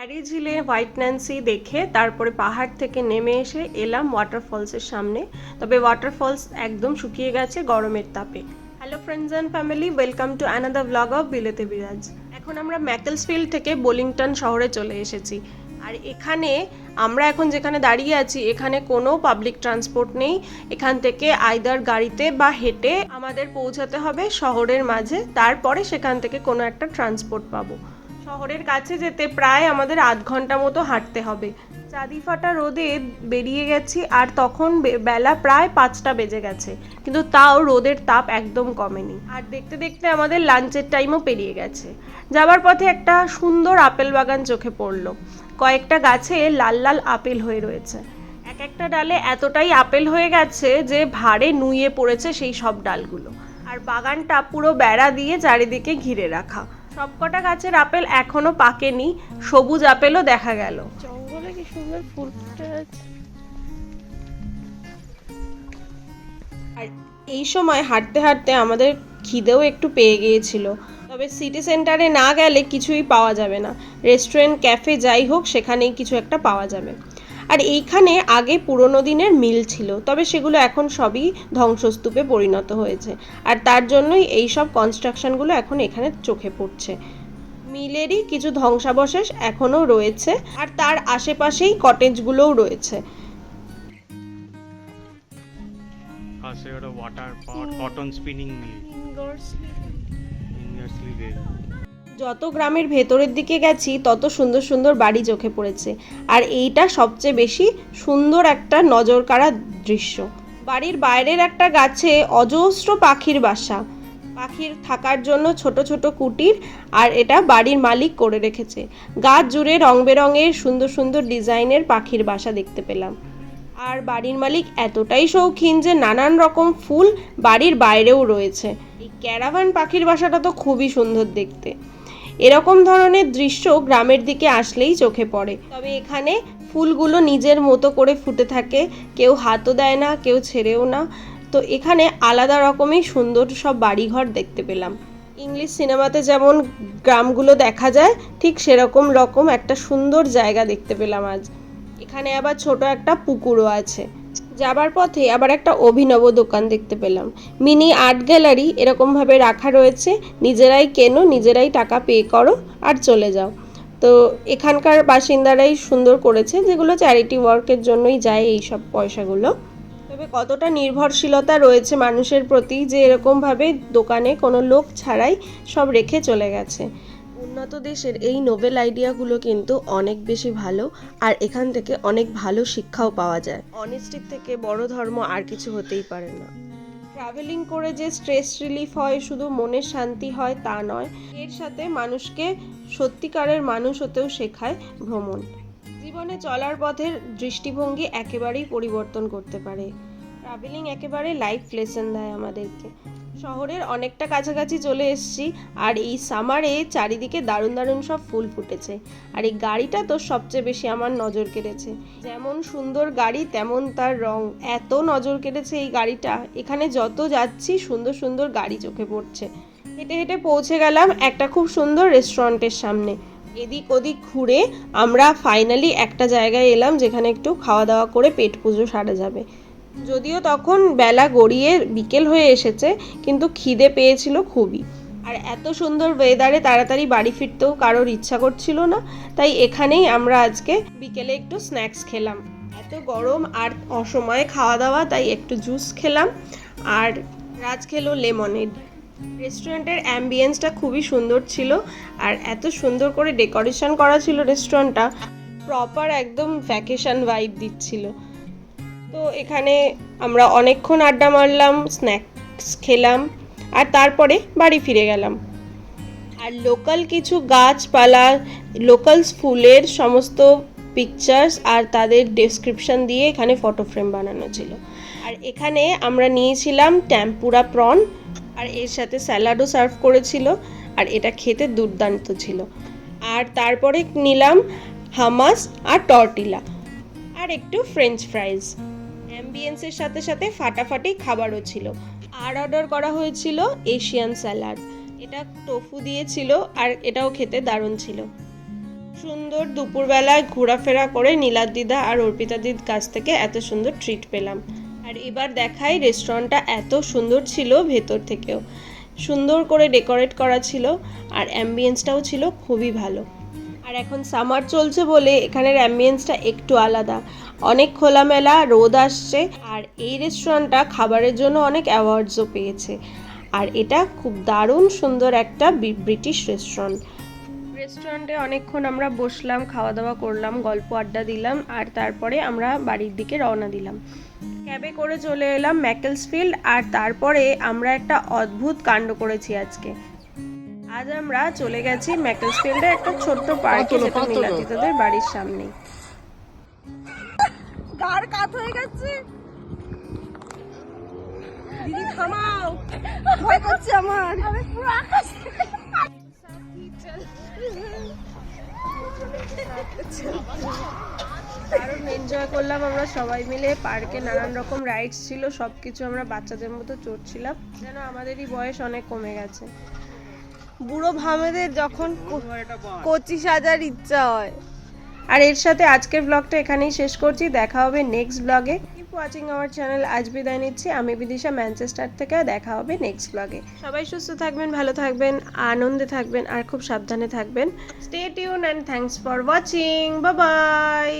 Carry ঝিলে white Nancy দেখে তারপরে পাহাড় থেকে নেমে এসে এলাম ওয়াটারফলসের সামনে। তবে ওয়াটারফলস একদম শুকিয়ে গেছে গরমের তাপে। Hello friends and family welcome to another vlog of বিলেতে Biraj এখন আমরা ম্যাকেলসফিল্ড থেকে বোলিংটন শহরে চলে এসেছি। আর এখানে আমরা এখন যেখানে দাঁড়িয়ে আছি, এখানে কোনো পাবলিক ট্রান্সপোর্ট নেই। এখান থেকে আইদার গাড়িতে বা হেঁটে আমাদের পৌঁছাতে হবে শহরের মাঝে। তারপরে সেখান থেকে কোনো একটা ট্রান্সপোর্ট পাবো। শহরের কাছে যেতে প্রায় আমাদের আধ ঘণ্টা মতো হাঁটতে হবে। চাঁদি ফাটা রোদে বেরিয়ে গেছি আর তখন বেলা প্রায় পাঁচটা বেজে গেছে। কিন্তু তাও রোদের তাপ একদম কমেনি। আর দেখতে দেখতে আমাদের লাঞ্চের টাইমও পেরিয়ে গেছে। যাবার পথে একটা সুন্দর আপেল বাগান চোখে পড়ল। কয়েকটা গাছে লাল লাল আপেল হয়ে রয়েছে। এক একটা ডালে এতটাই আপেল হয়ে গেছে যে ভারে নুয়ে পড়েছে সেই সব ডালগুলো। আর বাগানটা পুরো বেড়া দিয়ে চারিদিকে ঘিরে রাখা। সবকটা গাছের আপেল এখনও পাকেনি সবুজ আপেলও দেখা গেল। জঙ্গলে কি সুন্দর ফুল ফুটে আছে? আর এই সময় হাঁটতে হাঁটতে আমাদের খিদেও একটু পেয়ে গিয়েছিল। তবে সিটি সেন্টারে না গেলে কিছুই পাওয়া যাবে না। রেস্টুরেন্ট ক্যাফে যাই হোক সেখানেই কিছু একটা পাওয়া যাবে। আর এইখানে আগে পুরনো দিনের মিল ছিল তবে সেগুলো এখন সবই ধ্বংসস্তূপে পরিণত হয়েছে। আর তার জন্যই এই সব কনস্ট্রাকশনগুলো এখন এখানে চোখে পড়ছে। মিলেরই কিছু ধ্বংসাবশেষ এখনও রয়েছে আর তার আশেপাশেই কটেজগুলোও রয়েছে। পাশে ওটা water power cotton spinning mill যত গ্রামের ভেতরের দিকে গেছি, তত সুন্দর সুন্দর বাড়ি চোখে পড়েছে। আর এইটা সবচেয়ে বেশি সুন্দর একটা নজর কাড়া দৃশ্য। বাড়ির বাইরের একটা গাছে অজস্র পাখির বাসা। পাখির থাকার জন্য ছোট ছোট কুটির আর এটা বাড়ির মালিক করে রেখেছে। গাছ জুড়ে রং বেরঙের সুন্দর সুন্দর ডিজাইনের পাখির বাসা দেখতে পেলাম। আর বাড়ির মালিক এতটাই শৌখিন যে নানান রকম ফুল বাড়ির বাইরেও রয়েছে। এই ক্যারাভান পাখির বাসাটা তো খুবই সুন্দর দেখতে। এরকম ধরনের দৃশ্য গ্রামের দিকে আসলেই চোখে পড়ে। তবে এখানে ফুলগুলো নিজের মতো করে ফুটে থাকে, কেউ হাতও দেয় না, কেউ ছেড়েও না। তো এখানে আলাদা রকমই সুন্দর সব বাড়িঘর দেখতে পেলাম। ইংলিশ সিনেমাতে যেমন গ্রামগুলো দেখা যায়, ঠিক সেরকম রকম একটা সুন্দর জায়গা দেখতে পেলাম আজ। এখানে আবার ছোট একটা পুকুরও আছে। যাবার পথে আবার একটা অভিনব দোকান দেখতে পেলাম। মিনি আর্ট গ্যালারি এরকমভাবে রাখা রয়েছে, নিজেরাই কেনো, নিজেরাই টাকা পে করো আর চলে যাও। তো এখানকার বাসিন্দারাই সুন্দর করেছে, যেগুলো চ্যারিটি ওয়ার্কের জন্যই যায় এই সব পয়সাগুলো। তবে কতটা নির্ভরশীলতা রয়েছে মানুষের প্রতি যে এরকমভাবে দোকানে কোনো লোক ছাড়াই সব রেখে চলে গেছে। উন্নত দেশের এই নোবেল আইডিয়াগুলো কিন্তু অনেক বেশি ভালো আর এখান থেকে অনেক ভালো শিক্ষাও পাওয়া যায়। অনেস্টির থেকে বড় ধর্ম আর কিছু হতেই পারে না। ট্রাভেলিং করে যে স্ট্রেস রিলিফ হয়, শুধু মনের শান্তি হয় তা নয়, এর সাথে মানুষকে সত্যিকারের মানুষ হতেও শেখায় ভ্রমণ। জীবনে চলার পথের দৃষ্টিভঙ্গি একেবারেই পরিবর্তন করতে পারে। ট্রাভেলিং একেবারে লাইফ লেসন দেয় আমাদেরকে। শহরের অনেকটা কাছাকাছি চলে এসেছি আর এই সামারে চারিদিকে দারুণ দারুণ সব ফুল ফুটেছে। আর এই গাড়িটা তো সবচেয়ে বেশি আমার নজর কেড়েছে। যেমন সুন্দর গাড়ি, তেমন তার রং। এত নজর কেড়েছে এই গাড়িটা। এখানে যত যাচ্ছি, সুন্দর সুন্দর গাড়ি চোখে পড়ছে। হেঁটে হেঁটে পৌঁছে গেলাম একটা খুব সুন্দর রেস্টুরেন্টের সামনে। এদিক ওদিক ঘুরে আমরা ফাইনালি একটা জায়গায় এলাম যেখানে একটু খাওয়া দাওয়া করে পেট পুজো সারা যাবে। যদিও তখন বেলা গড়িয়ে বিকেল হয়ে এসেছে, কিন্তু খিদে পেয়েছিল খুবই। আর এত সুন্দর ওয়েদারে তাড়াতাড়ি বাড়ি ফিরতেও কারোর ইচ্ছা করছিল না, তাই এখানেই আমরা আজকে বিকেলে একটু স্ন্যাক্স খেলাম। এত গরম আর অসময়ে খাওয়া দাওয়া তাই একটু জুস খেলাম। আর রাজ খেলো লেমনেড রেস্টুরেন্টের অ্যাম্বিয়েন্সটা খুবই সুন্দর ছিল, আর এত সুন্দর করে ডেকোরেশন করা ছিল রেস্টুরেন্টটা প্রপার একদম ভ্যাকেশন ভাইব দিচ্ছিল। তো এখানে আমরা অনেকক্ষণ আড্ডা মারলাম, স্ন্যাক্স খেলাম, আর তারপরে বাড়ি ফিরে গেলাম। আর লোকাল কিছু গাছপালা, লোকাল ফুলের সমস্ত পিকচার্স আর তাদের ডেসক্রিপশন দিয়ে এখানে ফটো ফ্রেম বানানো ছিল। আর এখানে আমরা নিয়েছিলাম ট্যাম্পুরা প্রন আর এর সাথে স্যালাডও সার্ভ করেছিল, আর এটা খেতে দুর্দান্ত ছিল। আর তারপরে নিলাম হামাস আর টর্টিলা আর একটু ফ্রেঞ্চ ফ্রাইজ অ্যাম্বিয়েন্সের সাথে সাথে ফাটাফাটি খাবারও ছিল। আর অর্ডার করা হয়েছিল এশিয়ান স্যালাড এটা টোফু দিয়েছিল আর এটাও খেতে দারুণ ছিল। সুন্দর দুপুরবেলায় ঘোরাফেরা করে নীলাদিদা আর অর্পিতাদির কাছ থেকে এত সুন্দর ট্রিট পেলাম। আর এবার দেখাই রেস্টুরেন্টটা এত সুন্দর ছিল ভেতর থেকেও। সুন্দর করে ডেকোরেট করা ছিল আর অ্যাম্বিয়েন্সটাও ছিল খুবই ভালো। আর এখন সামার চলছে বলে এখানের অ্যাম্বিয়েন্সটা একটু আলাদা। অনেক খোলামেলা রোদ আসছে আর এই রেস্টুরেন্টটা খাবারের জন্য অনেক অ্যাওয়ার্ডসও পেয়েছে। আর এটা খুব দারুণ সুন্দর একটা ব্রিটিশ রেস্টুরেন্ট রেস্টুরেন্টে অনেকক্ষণ আমরা বসলাম খাওয়া দাওয়া করলাম গল্প আড্ডা দিলাম আর তারপরে আমরা বাড়ির দিকে রওনা দিলাম। ক্যাবে করে চলে এলাম ম্যাকেলসফিল্ড আর তারপরে আমরা একটা অদ্ভুত কাণ্ড করেছি আজকে। আজ আমরা চলে গেছি ম্যাকেলসফিল্ডে একটা ছোট্ট পার্কে যেটা নীলাদিতাদের বাড়ির সামনেই গার কাত হয়ে গেছে। দিদি থামাও। ভয় করছে আমার। আমি পুরো আকাশ দারুণ এনজয় করলাম আমরা সবাই মিলে। পার্কে নানান রকম রাইডস ছিল সব কিছু আমরা বাচ্চাদের মতো চড়ছিলাম। যেন আমাদেরই বয়স অনেক কমে গেছে। বুড়ো ভামেদের যখন কচি সাজার ইচ্ছা হয়। আর এর সাথে আজকের ব্লগটা এখানেই শেষ করছি। দেখা হবে নেক্সট ব্লগে কিপ ওয়াচিং আওয়ার চ্যানেল আজ বিদায় নিচ্ছি। আমি বিদিশা ম্যানচেস্টার থেকে। দেখা হবে নেক্সট ব্লগে সবাই সুস্থ থাকবেন, ভালো থাকবেন, আনন্দে থাকবেন, আর খুব সাবধানে থাকবেন। Stay tune and thanks for watching bye